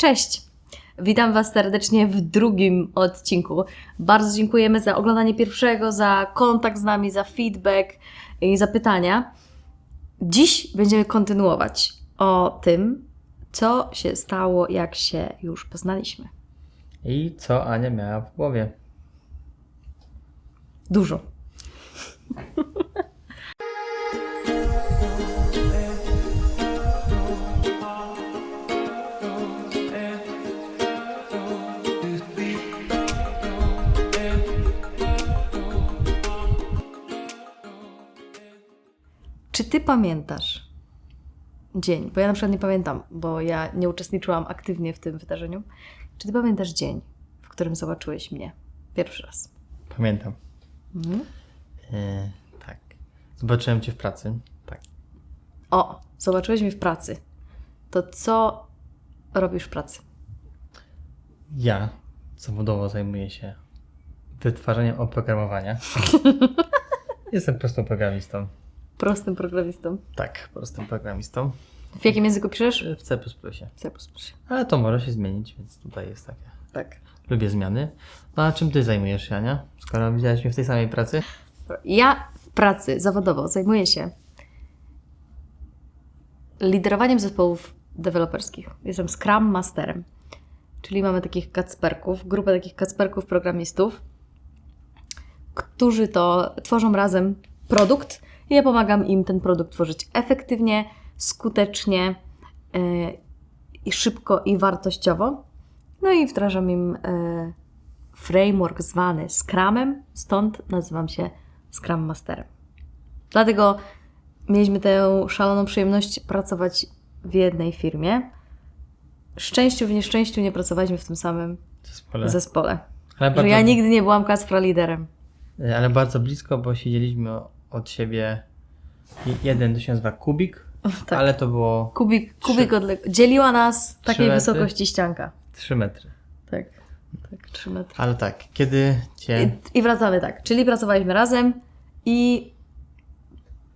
Cześć! Witam Was serdecznie w drugim odcinku. Bardzo dziękujemy za oglądanie pierwszego, za kontakt z nami, za feedback i za pytania. Dziś będziemy kontynuować o tym, co się stało, jak się już poznaliśmy. I co Ania miała w głowie? Dużo. Czy ty pamiętasz dzień? Bo ja na przykład nie pamiętam, bo ja nie uczestniczyłam aktywnie w tym wydarzeniu. Czy ty pamiętasz dzień, w którym zobaczyłeś mnie pierwszy raz? Pamiętam. Mhm. E, tak. Zobaczyłem Cię w pracy. Tak. O, zobaczyłeś mnie w pracy. To co robisz w pracy? Ja zawodowo zajmuję się wytwarzaniem oprogramowania. Jestem prostym programistą. Prostym programistą. Tak, prostym programistą. W jakim języku piszesz? W C++. C++. Ale to może się zmienić, więc tutaj jest takie. Tak. Lubię zmiany. No a czym Ty zajmujesz się, Ania? Skoro widziałaś mnie w tej samej pracy? Ja w pracy zawodowo zajmuję się liderowaniem zespołów deweloperskich. Jestem Scrum Masterem. Czyli mamy takich kacperków, grupę takich kacperków programistów, którzy to tworzą razem produkt ja pomagam im ten produkt tworzyć efektywnie, skutecznie yy, i szybko i wartościowo. No i wdrażam im yy, framework zwany Scrumem, stąd nazywam się Scrum Masterem. Dlatego mieliśmy tę szaloną przyjemność pracować w jednej firmie. Szczęściu w nieszczęściu nie pracowaliśmy w tym samym Zespole. zespole. Ale Że ja nigdy nie byłam Kacpra liderem. Ale bardzo blisko, bo siedzieliśmy od siebie. Jeden to się nazywa Kubik, tak. ale to było Kubik, Trzy- kubik odleg... dzieliła nas takiej metry? wysokości ścianka. 3 metry. Tak, tak, 3 metry. Ale tak, kiedy cię. I, I wracamy tak, czyli pracowaliśmy razem i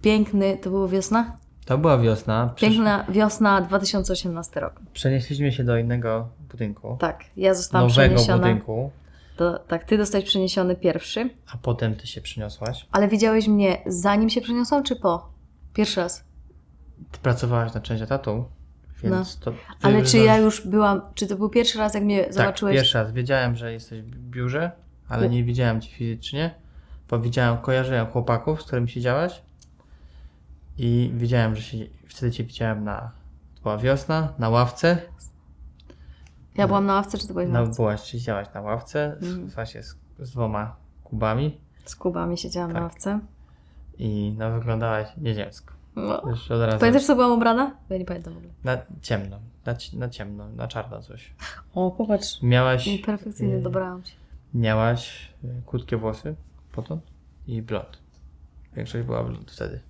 piękny, to było wiosna? To była wiosna. Przesz... Piękna wiosna 2018 rok. Przenieśliśmy się do innego budynku. Tak, ja zostałam nowego przeniesiona. budynku, Do, tak, ty zostałeś przeniesiony pierwszy, a potem ty się przyniosłaś. ale widziałeś mnie zanim się przeniosłam, czy po? Pierwszy raz. Ty pracowałaś na część etatu, więc to. No. Ale czy ja już byłam, czy to był pierwszy raz, jak mnie Tak, zobaczyłeś? pierwszy raz. Wiedziałem, że jesteś w biurze, ale U. nie widziałem cię fizycznie. Bo widziałem, kojarzyłem chłopaków, z którymi siedziałaś. I widziałem, że się, wtedy cię widziałem na. To była wiosna, na ławce. Ja byłam na ławce, czy ty byłeś na No, ławce? byłaś, siedziałaś na ławce, Mhm. z, z dwoma kubami Z Kubami siedziałam na Tak. ławce. i no, wyglądałaś nieziemsko. No. Już od razu. Pamiętasz, co byłam ubrana? Ja nie pamiętam w ogóle. Na ciemno, na, ci- na ciemno, na czarno coś. O, popatrz. Miałaś, Perfekcyjnie y, dobrałam się. miałaś y, krótkie włosy potąd i blond. Większość była blond wtedy.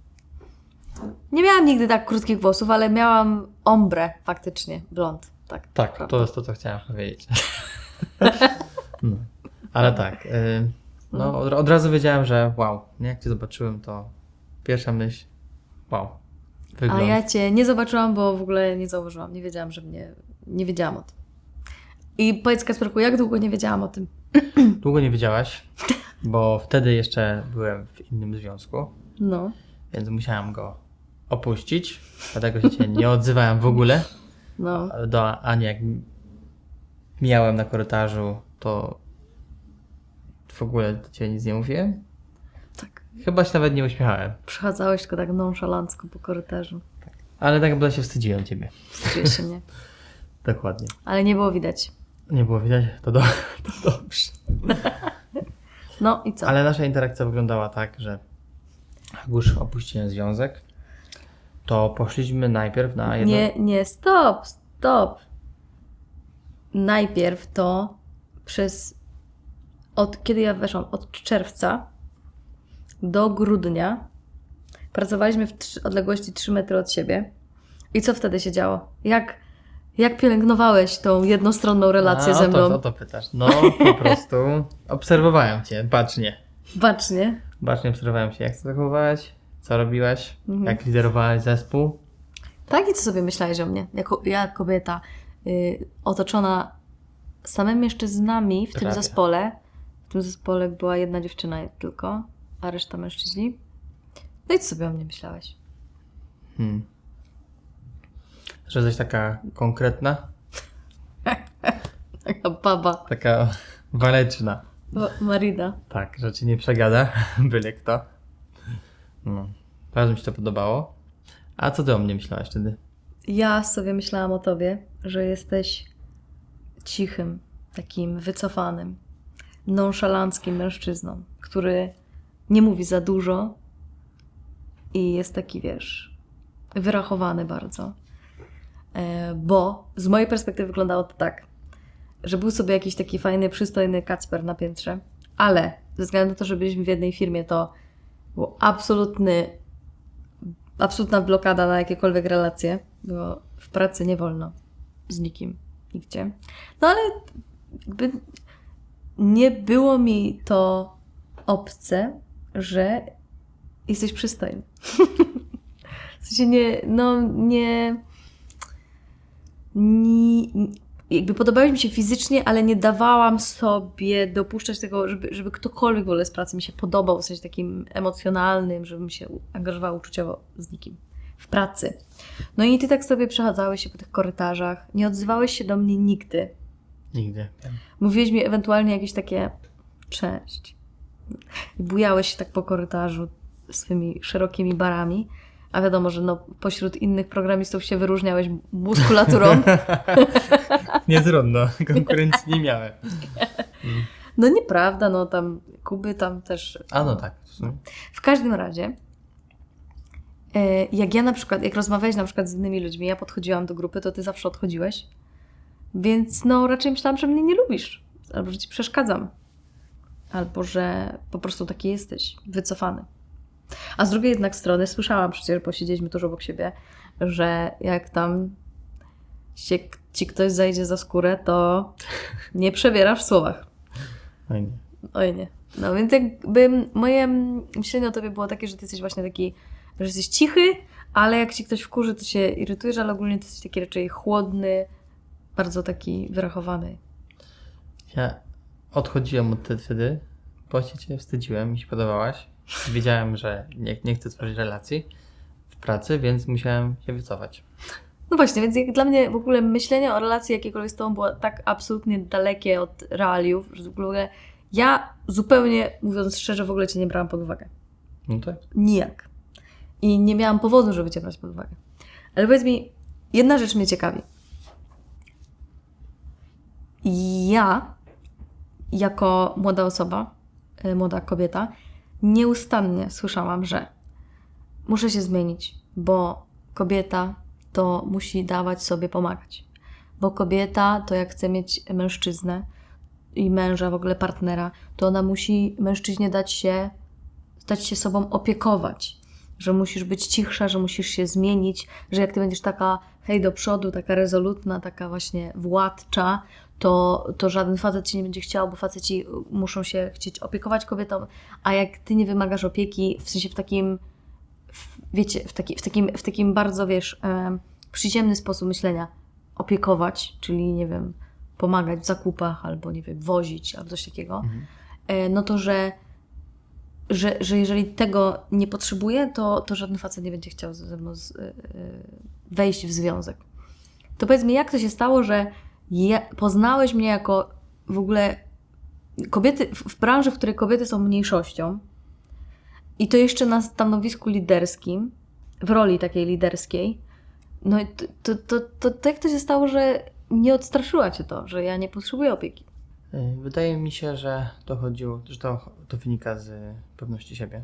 Nie miałam nigdy tak krótkich włosów, ale miałam ombre faktycznie, blond. Tak, Tak, prawda. to jest to, co chciałem powiedzieć. no. Ale tak, y, no od, od razu wiedziałem, że wow, nie? jak cię zobaczyłem, to pierwsza myśl, wow, A wygląd. ja cię nie zobaczyłam, bo w ogóle nie zauważyłam. Nie wiedziałam, że mnie. Nie wiedziałam o tym. I powiedz Kasperku, jak długo nie wiedziałam o tym? Długo nie wiedziałaś, bo wtedy jeszcze byłem w innym związku, No. więc musiałem go opuścić, dlatego się cię nie odzywałem w ogóle. No. Do Ani jak mijałem na korytarzu, to w ogóle do Ciebie nic nie mówiłem. Tak. Chyba się nawet nie uśmiechałem, Przechadzałeś tylko tak nonszalancko po korytarzu. ale tak naprawdę się wstydziłem Ciebie. Wstydziłeś się mnie. Dokładnie. Ale nie było widać. Nie było widać, to, do, to dobrze. No i co? Ale nasza interakcja wyglądała tak, że już opuściłem związek, to poszliśmy najpierw na jedno... Nie, nie, stop, stop. Najpierw to przez. Od kiedy ja weszłam? Od czerwca do grudnia pracowaliśmy w trzy, odległości 3 metry od siebie. I co wtedy się działo? Jak, jak pielęgnowałeś tą jednostronną relację A, ze o mną? To, o to pytasz. No, po prostu obserwowałem Cię, bacznie. Bacznie. Bacznie obserwowałem Cię, jak zachowywałaś, co robiłaś, Mhm. jak liderowałaś zespół. Tak i co sobie myślałeś o mnie? Jako ja kobieta y, otoczona samymi mężczyznami w tym zespole. W tym zespole była jedna dziewczyna tylko, a reszta mężczyźni. No i co sobie o mnie myślałeś? Hmm. Że jesteś taka konkretna, Taka baba, taka waleczna. Wa- Marida. Tak, że ci nie przegada, byle kto. No. Bardzo mi się to podobało. A co ty o mnie myślałaś wtedy? Ja sobie myślałam o tobie, że jesteś cichym, takim wycofanym, nonszalanckim mężczyzną, który nie mówi za dużo i jest taki, wiesz, wyrachowany bardzo. E, Bo z mojej perspektywy wyglądało to tak, że był sobie jakiś taki fajny, przystojny kacper na piętrze, ale ze względu na to, że byliśmy w jednej firmie, to był absolutny absolutna blokada na jakiekolwiek relacje, bo w pracy nie wolno z nikim, nigdzie. No ale jakby nie było mi to obce, że jesteś przystojny. w sensie nie, no nie, nie jakby podobałeś mi się fizycznie, ale nie dawałam sobie dopuszczać tego, żeby, żeby ktokolwiek w ogóle z pracy mi się podobał, w sensie takim emocjonalnym, żebym się angażowała uczuciowo z nikim w pracy. No i ty tak sobie przechadzałeś się po tych korytarzach, nie odzywałeś się do mnie nigdy. Nigdy. Wiem. Mówiłeś mi ewentualnie jakieś takie cześć. I bujałeś się tak po korytarzu swymi szerokimi barami. A wiadomo, że no, pośród innych programistów się wyróżniałeś muskulaturą. Nie trudno, konkurencji nie miałem. No nieprawda, no tam Kuby tam też. A no tak. W każdym razie, e, jak ja na przykład, jak rozmawiałeś na przykład z innymi ludźmi, ja podchodziłam do grupy, to ty zawsze odchodziłeś. Więc no raczej myślałam, że mnie nie lubisz. Albo że ci przeszkadzam. Albo że po prostu taki jesteś, wycofany. A z drugiej jednak strony słyszałam przecież, bo siedzieliśmy tuż obok siebie, że jak tam się, ci ktoś zajdzie za skórę, to nie przebierasz w słowach. Oj nie. Oj nie. No więc jakby moje myślenie o tobie było takie, że ty jesteś właśnie taki, że jesteś cichy, ale jak ci ktoś wkurzy, to się irytujesz, ale ogólnie ty jesteś taki raczej chłodny, bardzo taki wyrachowany. Ja odchodziłem od wtedy, wtedy, bo się cię wstydziłem, mi się podobałaś. Wiedziałem, że nie, nie chcę tworzyć relacji w pracy, więc musiałem się wycofać. No właśnie, więc jak dla mnie w ogóle myślenie o relacji jakiejkolwiek z tobą było tak absolutnie dalekie od realiów, że w ogóle ja zupełnie, mówiąc szczerze, w ogóle cię nie brałam pod uwagę. No tak. Nijak. I nie miałam powodu, żeby cię brać pod uwagę. Ale powiedz mi, jedna rzecz mnie ciekawi. Ja, jako młoda osoba, e, młoda kobieta, nieustannie słyszałam, że muszę się zmienić, bo kobieta to musi dawać sobie pomagać. Bo kobieta to jak chce mieć mężczyznę i męża, w ogóle partnera, to ona musi mężczyźnie dać się stać się sobą opiekować, że musisz być cichsza, że musisz się zmienić, że jak ty będziesz taka hej do przodu, taka rezolutna, taka właśnie władcza, to, to żaden facet ci nie będzie chciał, bo faceci muszą się chcieć opiekować kobietą, a jak ty nie wymagasz opieki, w sensie w takim, w, wiecie, w, taki, w, takim, w takim bardzo, wiesz, e, przyziemny sposób myślenia, opiekować, czyli, nie wiem, pomagać w zakupach, albo, nie wiem, wozić, albo coś takiego, e, no to, że że, że jeżeli tego nie potrzebuję, to, to żaden facet nie będzie chciał ze mną z, y, y, wejść w związek. To powiedz mi, jak to się stało, że je, poznałeś mnie jako w ogóle kobiety, w, branży, w której kobiety są mniejszością i to jeszcze na stanowisku liderskim, w roli takiej liderskiej, no i to, to, to, to, to jak to się stało, że nie odstraszyła Cię to, że ja nie potrzebuję opieki? Wydaje mi się, że to chodziło, że to, to wynika z pewności siebie.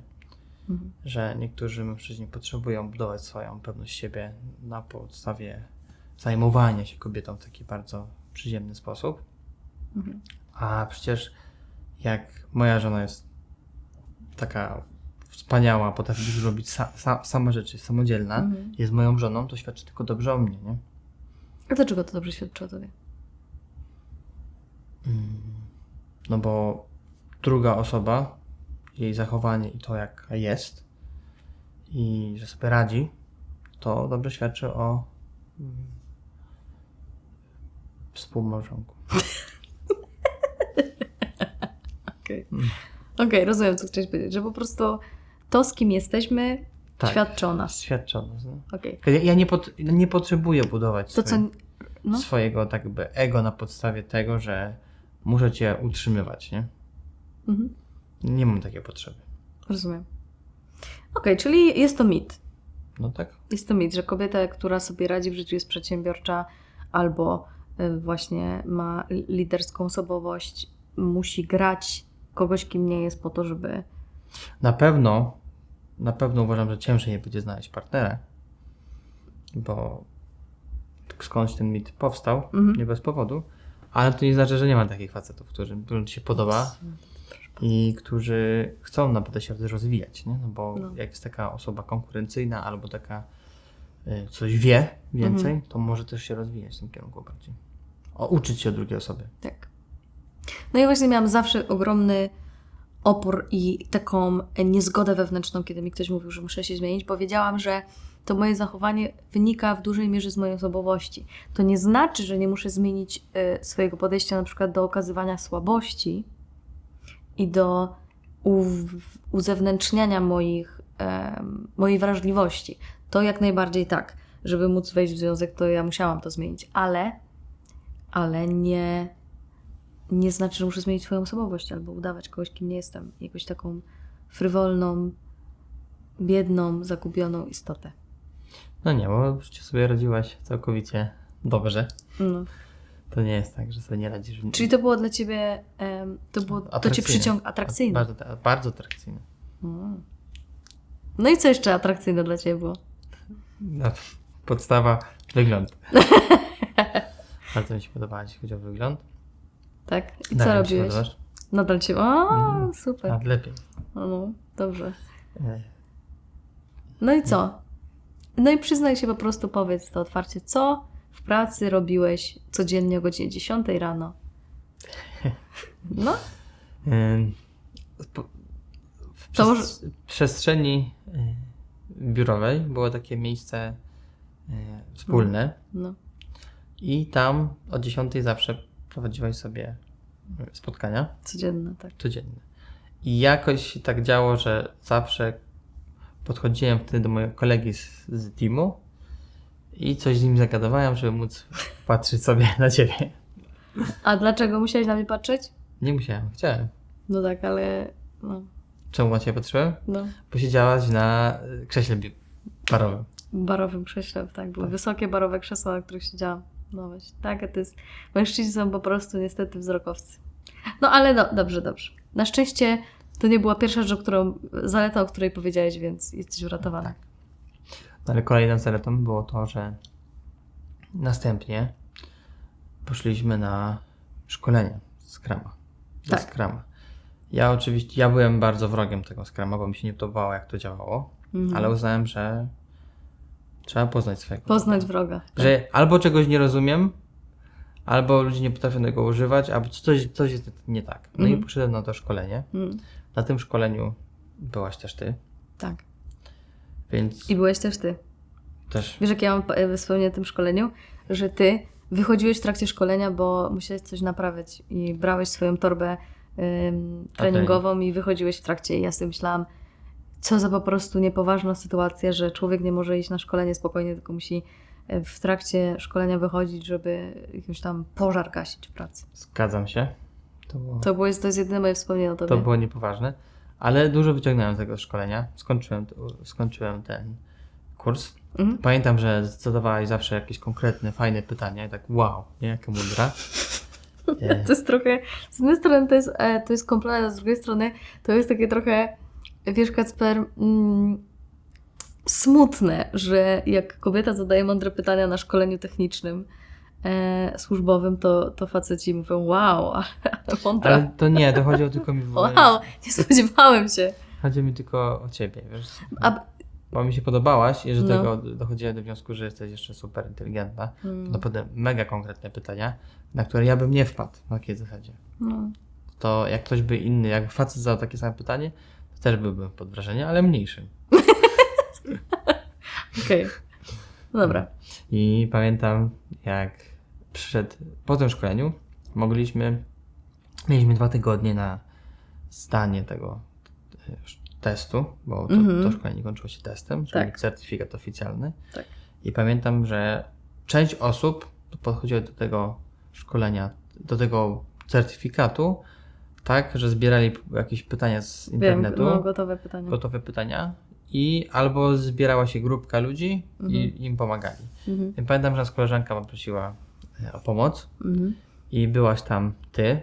Mhm. Że niektórzy mężczyźni potrzebują budować swoją pewność siebie na podstawie zajmowania się kobietą w taki bardzo przyziemny sposób. Mhm. A przecież jak moja żona jest taka wspaniała, potrafi dużo robić sa, sa, sama rzeczy, samodzielna, Mhm. jest moją żoną, to świadczy tylko dobrze o mnie, nie? A dlaczego to dobrze świadczy o Tobie? No bo druga osoba, jej zachowanie i to, jaka jest i że sobie radzi, to dobrze świadczy o mm, współmałżonku. Okej, Okej, rozumiem, co chciałeś powiedzieć, że po prostu to, z kim jesteśmy, Tak. świadczy o nas. Świadczy o nas. No. Okej. Ja, nie, pot, nie potrzebuję budować To, co... swoje- No, swojego tak jakby ego na podstawie tego, że muszę cię utrzymywać, nie? mhm. Nie mam takiej potrzeby. rozumiem. Okej, czyli jest to mit. No tak? Jest to mit, że kobieta, która sobie radzi w życiu, jest przedsiębiorcza albo właśnie ma li- liderską osobowość, musi grać kogoś, kim nie jest, po to, żeby. Na pewno, na pewno uważam, że ciężej będzie znaleźć partnera, bo skądś ten mit powstał, Mhm. nie bez powodu, ale to nie znaczy, że nie ma takich facetów, którym, którym ci się podoba i którzy chcą naprawdę się rozwijać, nie? No bo No. jak jest taka osoba konkurencyjna albo taka y, coś wie więcej, Mhm. to może też się rozwijać w tym kierunku bardziej. O, uczyć się drugiej osoby. Tak. No i właśnie miałam zawsze ogromny opór i taką niezgodę wewnętrzną, kiedy mi ktoś mówił, że muszę się zmienić. Powiedziałam, że to moje zachowanie wynika w dużej mierze z mojej osobowości. To nie znaczy, że nie muszę zmienić y, swojego podejścia na przykład do okazywania słabości i do uzewnętrzniania moich, mojej wrażliwości. To jak najbardziej tak. Żeby móc wejść w związek, to ja musiałam to zmienić, ale, ale nie, nie znaczy, że muszę zmienić swoją osobowość albo udawać kogoś, kim nie jestem. Jakąś taką frywolną, biedną, zagubioną istotę. No nie, bo przecież sobie radziłaś całkowicie dobrze. No. To nie jest tak, że sobie nie radzisz. Czyli to było dla ciebie, em, to było, to cię Atrakcyjne. przyciąga, atrakcyjne. Bardzo, bardzo atrakcyjne. Mm. No i co jeszcze atrakcyjne dla ciebie było? No, podstawa wygląd. Bardzo mi się podobała, jeśli chodzi o wygląd. Tak? I co Dalej mi się robiłeś? podobasz? Nadal cię. O, Mhm. super. A, lepiej. No, no, dobrze. E, No i co? No i przyznaj się po prostu, powiedz to otwarcie, co w pracy robiłeś codziennie o godzinie 10 rano? No, po- W To przes- przestrzeni y, biurowej było takie miejsce wspólne no. I tam o 10 zawsze prowadziłaś sobie y, spotkania Codzienne, tak. codzienne. I jakoś się tak działo, że zawsze podchodziłem wtedy do mojego kolegi z, z teamu i coś z nim zagadywałem, żeby móc patrzeć sobie na ciebie. A dlaczego musiałeś na mnie patrzeć? Nie musiałem, chciałem. No tak, ale no, Czemu na ciebie patrzyłem? no Bo siedziałaś na y, krześle parowym. barowym krześle, tak, były Tak. wysokie barowe krzesła, na których siedziałam. No właśnie, tak, a to jest, mężczyźni są po prostu niestety wzrokowcy. No ale do, dobrze, dobrze. Na szczęście to nie była pierwsza rzecz, o którą, zaleta, o której powiedziałeś, więc jesteś uratowany. Tak. No ale kolejną zaletą było to, że następnie poszliśmy na szkolenie Scrama. Do Tak. Scrama. Ja oczywiście, ja byłem bardzo wrogiem tego Scrama, bo mi się nie podobało, jak to działało, Mhm. ale uznałem, że trzeba poznać swojego. Poznać wroga. Tak. Że albo czegoś nie rozumiem, albo ludzie nie potrafią tego używać, albo coś, coś jest nie tak. No i Mhm. poszedłem na to szkolenie. Mm, Na tym szkoleniu byłaś też ty, tak. więc I byłeś też ty. też Wiesz, jak ja mam e, wspomnienie o tym szkoleniu, że ty wychodziłeś w trakcie szkolenia, bo musiałeś coś naprawiać i brałeś swoją torbę ym, treningową i wychodziłeś w trakcie i ja sobie myślałam, co za po prostu niepoważna sytuacja, że człowiek nie może iść na szkolenie spokojnie, tylko musi e, w trakcie szkolenia wychodzić, żeby jakiś tam pożar gasić w pracy. zgadzam się. To było... To, było, to jest jedyne moje wspomnienie o tobie. To było niepoważne, ale dużo wyciągnąłem z tego szkolenia. Skończyłem, skończyłem ten kurs. Mhm. Pamiętam, że zadawałaś zawsze jakieś konkretne, fajne pytania i tak wow, nie, jaka mądra. E, To jest trochę, z jednej strony to jest, e, to jest komplement, a z drugiej strony to jest takie trochę, wiesz Kacper, mm, smutne, że jak kobieta zadaje mądre pytania na szkoleniu technicznym, e, służbowym, to, to faceci mówią wow, ale, mądra. ale to nie, to chodziło tylko mi Wow, nie spodziewałem się. Chodzi mi tylko o ciebie, wiesz. A, Bo mi się podobałaś i że No. tego dochodziłem do wniosku, że jesteś jeszcze super inteligentna. mm, Naprawdę mega konkretne pytania, na które ja bym nie wpadł na takiej zasadzie. no, To jak ktoś by inny, jakby facet zadał takie same pytanie, też byłbym pod wrażeniem, ale mniejszym. okej. No Dobra. I pamiętam, jak przyszedł po tym szkoleniu, mogliśmy, mieliśmy dwa tygodnie na zdanie tego e, testu, bo to, Mhm. to szkolenie kończyło się testem, czyli Tak. certyfikat oficjalny. Tak. I pamiętam, że część osób podchodziła do tego szkolenia, do tego certyfikatu, tak, że zbierali jakieś pytania z Wiem, internetu, no gotowe pytania. gotowe pytania i albo zbierała się grupka ludzi Mhm. i im pomagali. Mhm. Pamiętam, że nas koleżanka poprosiła e, o pomoc Mhm. i byłaś tam ty.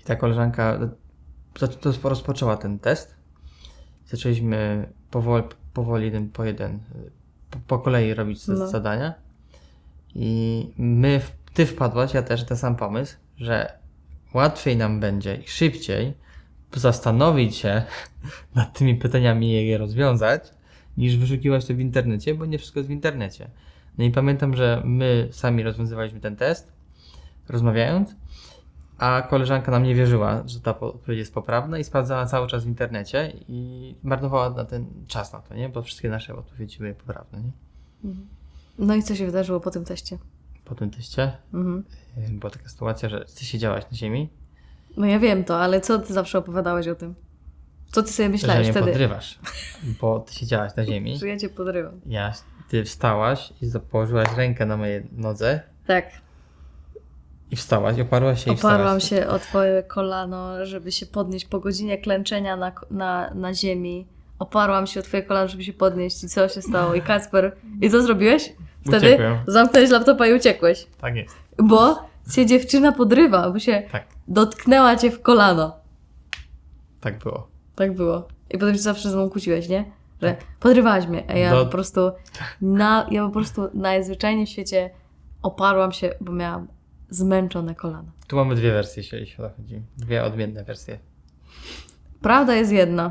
I ta koleżanka to rozpoczęła ten test. Zaczęliśmy powoli, powoli jeden po jeden, y, po, po kolei robić te No. zadania. I my, ty wpadłaś, ja też, ten sam pomysł, że łatwiej nam będzie i szybciej zastanowić się nad tymi pytaniami i je rozwiązać, niż wyszukiwać to w internecie, bo nie wszystko jest w internecie. No i pamiętam, że my sami rozwiązywaliśmy ten test, rozmawiając, a koleżanka nam nie wierzyła, że ta po- odpowiedź jest poprawna i sprawdzała cały czas w internecie i marnowała na ten czas na to, nie? Bo wszystkie nasze odpowiedzi były poprawne, nie? No i co się wydarzyło po tym teście? Po tym teście Mhm. y, była taka sytuacja, że ty siedziałaś na ziemi, No ja wiem to, ale co ty zawsze opowiadałeś o tym? Co ty sobie że myślałeś mnie wtedy? podrywasz, bo ty siedziałaś na ziemi, Że ja cię podrywam. ja, ty wstałaś i położyłaś rękę na mojej nodze Tak. i wstałaś, i oparłaś się i Oparłam wstałaś. się o twoje kolano, żeby się podnieść po godzinie klęczenia na, na, na ziemi. Oparłam się o twoje kolano, żeby się podnieść i co się stało? I Kacper, i co zrobiłeś? Wtedy Uciekłem. zamknąłeś laptopa i uciekłeś. Tak jest, Bo cię dziewczyna podrywa, bo się tak, dotknęła cię w kolano. tak było. Tak było. I potem się zawsze ze mną kłóciłeś, nie? Że podrywałaś mnie, a ja Do- po prostu na, ja po prostu najzwyczajniej w świecie oparłam się, bo miałam zmęczone kolano. Tu mamy dwie wersje, jeśli chodzi. Dwie odmienne wersje. Prawda jest jedna.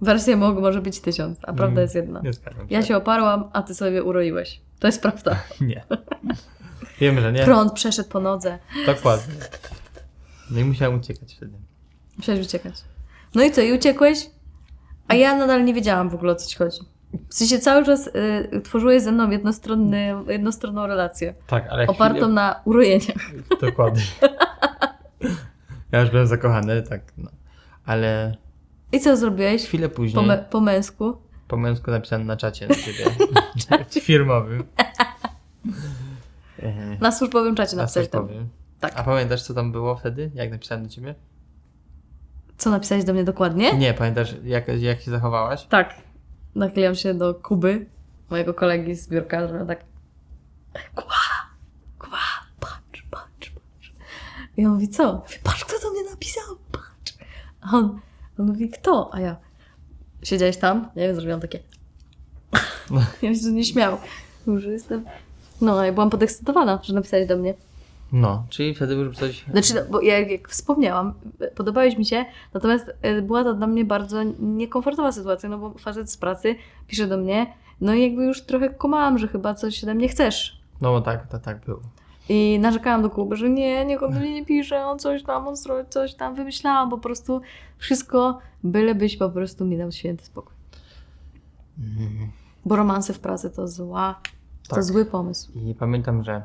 Wersja mo- może być tysiąc, a prawda Mm, jest jedna. Nie zgadzam się. Ja się oparłam, a ty sobie uroiłeś. To jest prawda. Nie. Wiem, że nie. Prąd przeszedł po nodze. Dokładnie. No i musiałem uciekać wtedy. Musiałeś uciekać. No i co, i uciekłeś? A ja nadal nie wiedziałam w ogóle o co ci chodzi. W sensie cały czas y, tworzyłeś ze mną jednostronny, jednostronną relację. Tak, ale Opartą chwilę... na urojeniach. Dokładnie. Ja już byłem zakochany, tak. No. Ale I co zrobiłeś? chwilę Po, później me- po męsku? po męsku napisałem na czacie na ciebie. Firmowym. Na służbowym czacie Na napisałeś tam. służbowym. Tak. A pamiętasz, co tam było wtedy? Jak napisałem do ciebie? Co napisałeś do mnie dokładnie? Nie, pamiętasz, jak, jak się zachowałaś? Tak. Nakleiłam się do Kuby, mojego kolegi z biurka, że tak Kuba, Kuba, patrz, patrz, patrz. I on mówi, co? Patrz, kto do mnie napisał, patrz. A on, on mówi, kto? A ja, siedziałeś tam? Nie wiem, zrobiłam takie. Ja się nie śmiał. Mówię, że jestem... No, ja byłam podekscytowana, że napisałeś do mnie. No, czyli wtedy już coś... Znaczy, no, bo ja jak wspomniałam, podobałeś mi się, natomiast e, była to dla mnie bardzo niekomfortowa sytuacja, no bo facet z pracy pisze do mnie, no i jakby już trochę komałam, że chyba coś ode mnie chcesz. No bo tak, to tak było. I narzekałam do Kuby, że nie, niech on do mnie nie pisze, on coś tam, on coś tam, wymyślałam po prostu wszystko, bylebyś po prostu mi dał święty spokój. Mm, Bo romanse w pracy to zła, to Tak. zły pomysł. I pamiętam, że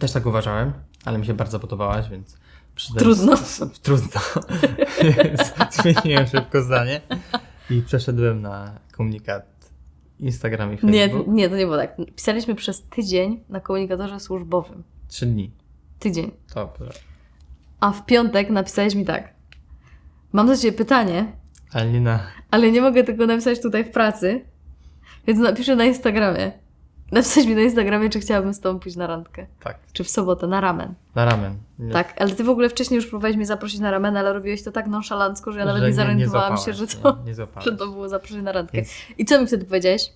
też tak uważałem, ale mi się bardzo podobałaś, więc przyszedłem Trudno. Trudno. Więc Zmieniłem szybko zdanie i przeszedłem na komunikat Instagram i Nie, Facebook. nie, to nie było tak. Pisaliśmy przez tydzień na komunikatorze służbowym. Trzy dni. Tydzień. Dobrze. A w piątek napisałeś mi tak. Mam do Ciebie pytanie, Ale nie na... ale nie mogę tego napisać tutaj w pracy, więc napiszę na Instagramie. Napisałeś mi na Instagramie, czy chciałabym z Tobą pójść na randkę. Tak, Czy w sobotę, na ramen. na ramen. Nie, Tak, ale Ty w ogóle wcześniej już próbowałeś mnie zaprosić na ramen, ale robiłeś to tak nonszalancko, że ja nawet że nie zorientowałam się, złapałaś, że to, Nie, nie że to było zaproszenie na randkę. I co mi wtedy powiedziałeś?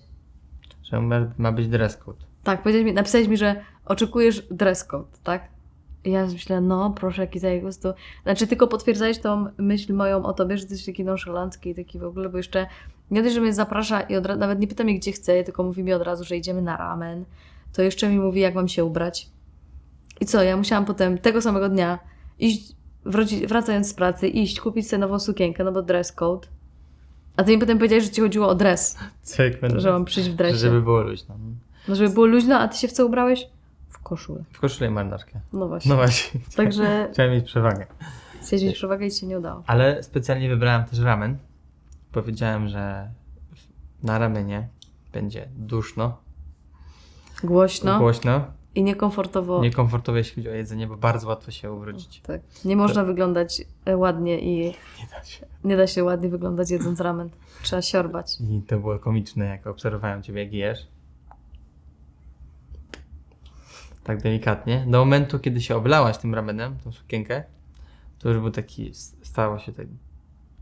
że ma, być dress code. Tak, powiedziałeś mi, napisałeś mi, że oczekujesz dress code, tak? I ja myślę, no proszę, jaki za po prostu... Znaczy tylko potwierdzałeś tą myśl moją o tobie, że jesteś taki nonszalancki i taki w ogóle, bo jeszcze nie dość, że mnie zaprasza i od, nawet nie pyta mnie, gdzie chce, tylko mówi mi od razu, że idziemy na ramen, to jeszcze mi mówi, jak mam się ubrać. I co, ja musiałam potem tego samego dnia iść, wracając z pracy, iść, kupić sobie nową sukienkę, no bo dress code. A ty mi potem powiedziałeś, że ci chodziło o dres, Co jak będę... że mam przyjść w dresie. Żeby było luźno. No żeby było luźno, a ty się w co ubrałeś? W koszulę. W koszulę i marynarkę. No właśnie. No właśnie. Także Chciałem mieć przewagę. chciałeś mieć przewagę i ci się nie udało. Ale specjalnie wybrałem też ramen. Powiedziałem, że na ramenie będzie duszno, Głośno głośno, i niekomfortowo. niekomfortowo jeśli chodzi o jedzenie, bo bardzo łatwo się ubrudzić. Tak. Nie można wyglądać e, ładnie i Nie da się. nie da się ładnie wyglądać jedząc ramen. Trzeba siorbać. I to było komiczne, jak obserwowałem Ciebie, jak jesz. Tak delikatnie. Do momentu, kiedy się oblałaś tym ramenem, tą sukienkę, to już był taki, stało się tak,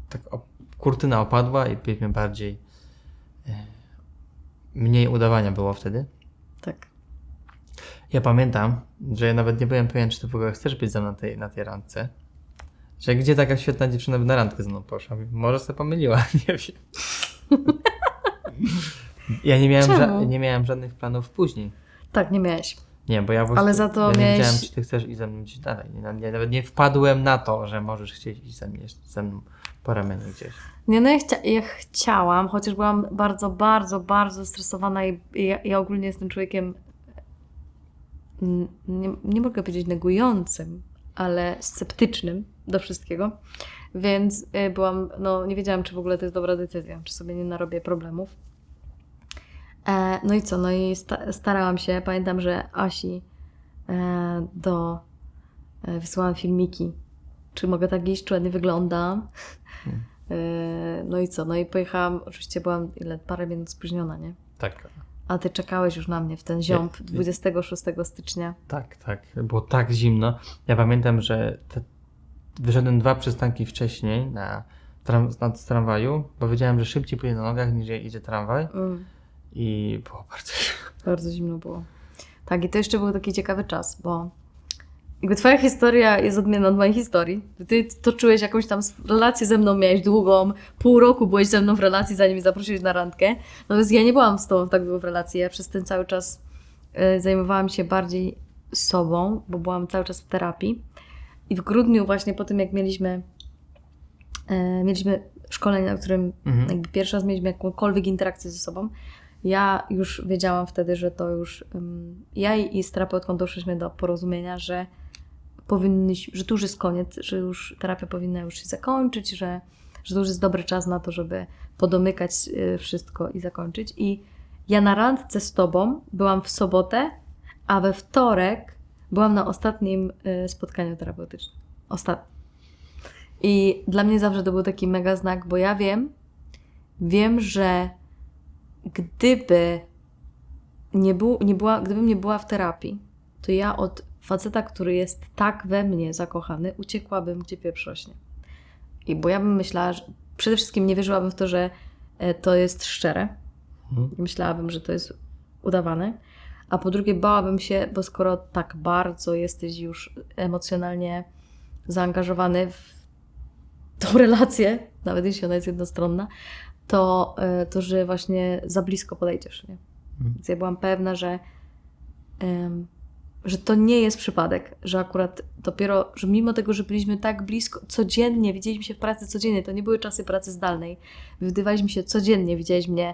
tak op, kurtyna opadła i powiedzmy bardziej, e, mniej udawania było wtedy. Tak. Ja pamiętam, że ja nawet nie byłem pewien, czy ty w ogóle chcesz być ze mną na tej, na tej randce. Że gdzie taka świetna dziewczyna by na randkę ze mną poszła? Może sobie pomyliła, nie wiem. Ja nie miałem, ża- nie miałem żadnych planów później. Tak, nie miałeś. Nie, bo ja prostu Ale za to ja nie miałeś- wiedziałem, czy ty chcesz iść ze mną gdzieś dalej. Nie, nie, nawet nie wpadłem na to, że możesz chcieć iść ze mną, ze mną ramieniu gdzieś. Nie, no ja, chcia- ja chciałam, chociaż byłam bardzo, bardzo, bardzo stresowana i, ja, ja ogólnie jestem człowiekiem, nie, nie mogę powiedzieć negującym, ale sceptycznym do wszystkiego, więc y, byłam, no nie wiedziałam, czy w ogóle to jest dobra decyzja, czy sobie nie narobię problemów. E, no i co, no i sta- starałam się, pamiętam, że Asi e, do, e, filmiki, czy mogę tak iść, czy ładnie wyglądam. E, No i co? No i pojechałam, oczywiście byłam ile, parę minut spóźniona, nie? Tak, A ty czekałeś już na mnie w ten ziąb 26 stycznia. tak, tak. Było tak zimno. Ja pamiętam, że te, wyszedłem dwa przystanki wcześniej na, tram, na tramwaju, bo wiedziałem, że szybciej pójdę na nogach niż idzie tramwaj Mm, i było bardzo zimno. bardzo zimno było. Tak, i to jeszcze był taki ciekawy czas, bo jakby twoja historia jest odmienna od mojej historii. Ty toczyłeś jakąś tam relację ze mną, miałeś długą, pół roku byłeś ze mną w relacji, zanim mnie zaprosiłeś na randkę. Natomiast ja nie byłam z tobą tak długo w relacji. Ja przez ten cały czas e, zajmowałam się bardziej sobą, bo byłam cały czas w terapii. I w grudniu właśnie po tym, jak mieliśmy e, mieliśmy szkolenie, na którym Mhm. jakby pierwszy raz mieliśmy jakąkolwiek interakcję ze sobą, ja już wiedziałam wtedy, że to już ym, ja i, i z terapeutką doszliśmy do porozumienia, że powinniśmy, że tu już jest koniec, że już terapia powinna już się zakończyć, że, że to już jest dobry czas na to, żeby podomykać y, wszystko i zakończyć. I ja na randce z tobą byłam w sobotę, a we wtorek byłam na ostatnim y, spotkaniu terapeutycznym. Ostatnim. I dla mnie zawsze to był taki mega znak, bo ja wiem, wiem, że gdyby nie, był, nie była, gdybym nie była w terapii, to ja od faceta, który jest tak we mnie zakochany, uciekłabym, gdzie pieprz rośnie. I bo ja bym myślała, że przede wszystkim nie wierzyłabym w to, że e, to jest szczere. Mhm. Myślałabym, że to jest udawane. A po drugie, bałabym się, bo skoro tak bardzo jesteś już emocjonalnie zaangażowany w tą relację, nawet jeśli ona jest jednostronna, to, e, to że właśnie za blisko podejdziesz. Nie? Mhm. Więc ja byłam pewna, że, że to nie jest przypadek, że akurat dopiero, że mimo tego, że byliśmy tak blisko, codziennie, widzieliśmy się w pracy codziennie, to nie były czasy pracy zdalnej, widywaliśmy się codziennie, widziałeś mnie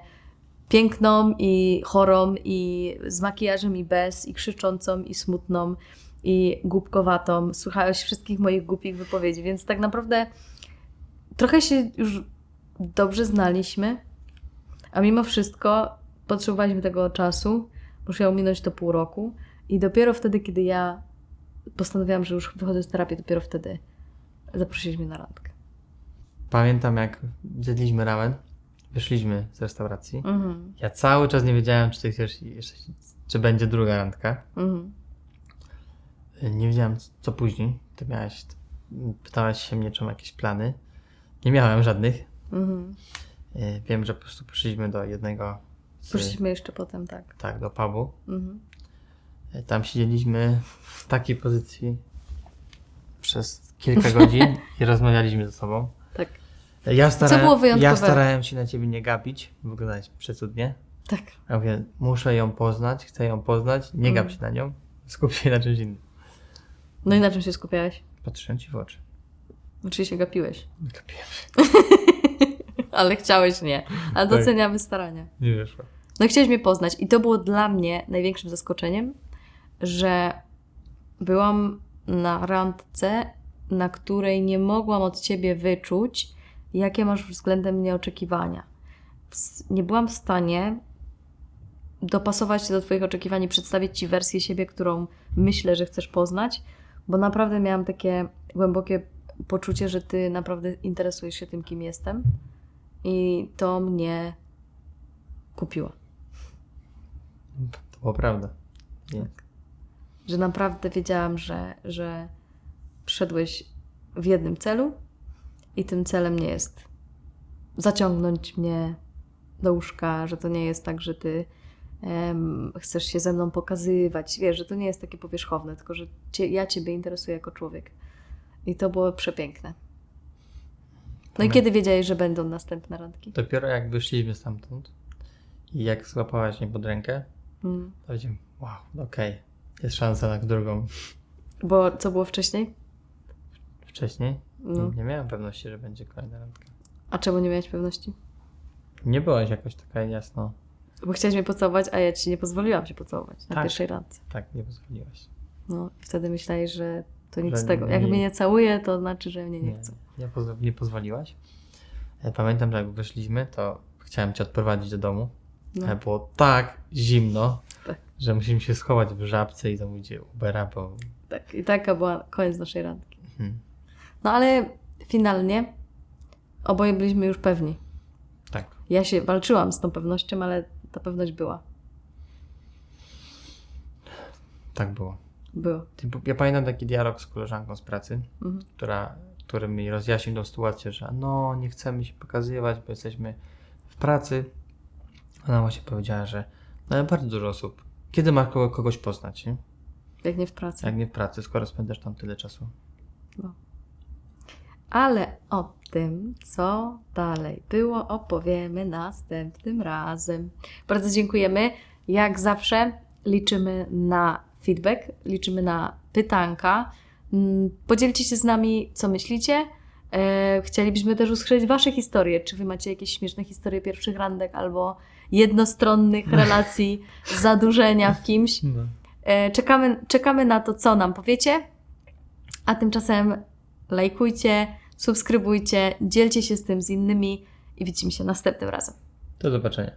piękną i chorą i z makijażem i bez, i krzyczącą i smutną i głupkowatą. Słuchałeś wszystkich moich głupich wypowiedzi, więc tak naprawdę trochę się już dobrze znaliśmy, a mimo wszystko potrzebowaliśmy tego czasu, musiało minąć to pół roku i dopiero wtedy, kiedy ja postanowiłam, że już wychodzę z terapii, dopiero wtedy zaprosiliśmy na randkę. Pamiętam, jak zjedliśmy ramen, wyszliśmy z restauracji. Mhm. Ja cały czas nie wiedziałem, czy ty chcesz czy będzie druga randka. Mhm. Nie wiedziałem, co później. Ty miałaś, pytałaś się mnie, czy mam jakieś plany. Nie miałem żadnych. Mhm. E, Wiem, że po prostu poszliśmy do jednego, z, Poszliśmy jeszcze potem, tak. tak, do pubu. Mhm. Tam siedzieliśmy w takiej pozycji przez kilka godzin i rozmawialiśmy ze sobą. Tak, Ja starałem, było wyjątkowe? ja starałem się na ciebie nie gapić, wyglądałeś przecudnie. tak. Ja mówię, muszę ją poznać, chcę ją poznać, nie gap Mm. się na nią, skup się na czymś innym. No i na czym się skupiałeś? Patrzyłem ci w oczy. Oczywiście gapiłeś. Gapiłem się. Ale chciałeś nie. Ale Tak. doceniamy starania. Nie wyszło. No i chciałeś mnie poznać. I to było dla mnie największym zaskoczeniem, że byłam na randce, na której nie mogłam od ciebie wyczuć, jakie masz względem mnie oczekiwania. Nie byłam w stanie dopasować się do Twoich oczekiwań i przedstawić Ci wersję siebie, którą myślę, że chcesz poznać, bo naprawdę miałam takie głębokie poczucie, że Ty naprawdę interesujesz się tym, kim jestem i to mnie kupiło. To prawda. Nie. Że naprawdę wiedziałam, że, że przyszedłeś w jednym celu i tym celem nie jest zaciągnąć mnie do łóżka, że to nie jest tak, że ty em, chcesz się ze mną pokazywać. Wiesz, że to nie jest takie powierzchowne, tylko że cie, ja Ciebie interesuję jako człowiek. I to było przepiękne. No i Pamię- kiedy wiedziałeś, że będą następne randki? Dopiero jak wyszliśmy stamtąd i jak złapałaś mnie pod rękę, Mm. to powiedziałem, wow, okej, jest szansa na drugą. Bo co było wcześniej? Wcześniej No. nie miałem pewności, że będzie kolejna randka. A czemu nie miałeś pewności? Nie byłaś jakoś taka jasno. Bo chciałeś mnie pocałować, a ja Ci nie pozwoliłam się pocałować na Tak. pierwszej randce. Tak, nie pozwoliłaś. No i wtedy myślałeś, że to nic Że z tego. Jak nie- mnie nie całuje, to znaczy, że mnie nie, Nie, chce. nie, pozw- nie pozwoliłaś. E, Pamiętam, że jak wyszliśmy, to chciałem cię odprowadzić do domu, No. ale było tak zimno, Tak. Że musieliśmy się schować w żabce i zamówić Ubera, bo... Tak, I taka była koniec naszej randki. Hmm, No ale finalnie oboje byliśmy już pewni. tak. Ja się walczyłam z tą pewnością, ale ta pewność była. Tak było. Było. Ja pamiętam taki dialog z koleżanką z pracy, Mhm. która, który mi rozjaśnił tą sytuację, że no nie chcemy się pokazywać, bo jesteśmy w pracy. Ona właśnie powiedziała, że no, bardzo dużo osób. Kiedy ma kogo, kogoś poznać, nie? Jak nie w pracy. Jak nie w pracy, skoro spędzasz tam tyle czasu. Ale o tym, co dalej było, opowiemy następnym razem. Bardzo dziękujemy. Jak zawsze liczymy na feedback, liczymy na pytanka. Mm, Podzielcie się z nami, co myślicie. E, Chcielibyśmy też usłyszeć Wasze historie. Czy Wy macie jakieś śmieszne historie pierwszych randek albo jednostronnych relacji, zadurzenia w kimś? No. E, Czekamy, czekamy na to, co nam powiecie. A tymczasem lajkujcie, subskrybujcie, dzielcie się z tym z innymi i widzimy się następnym razem. Do zobaczenia.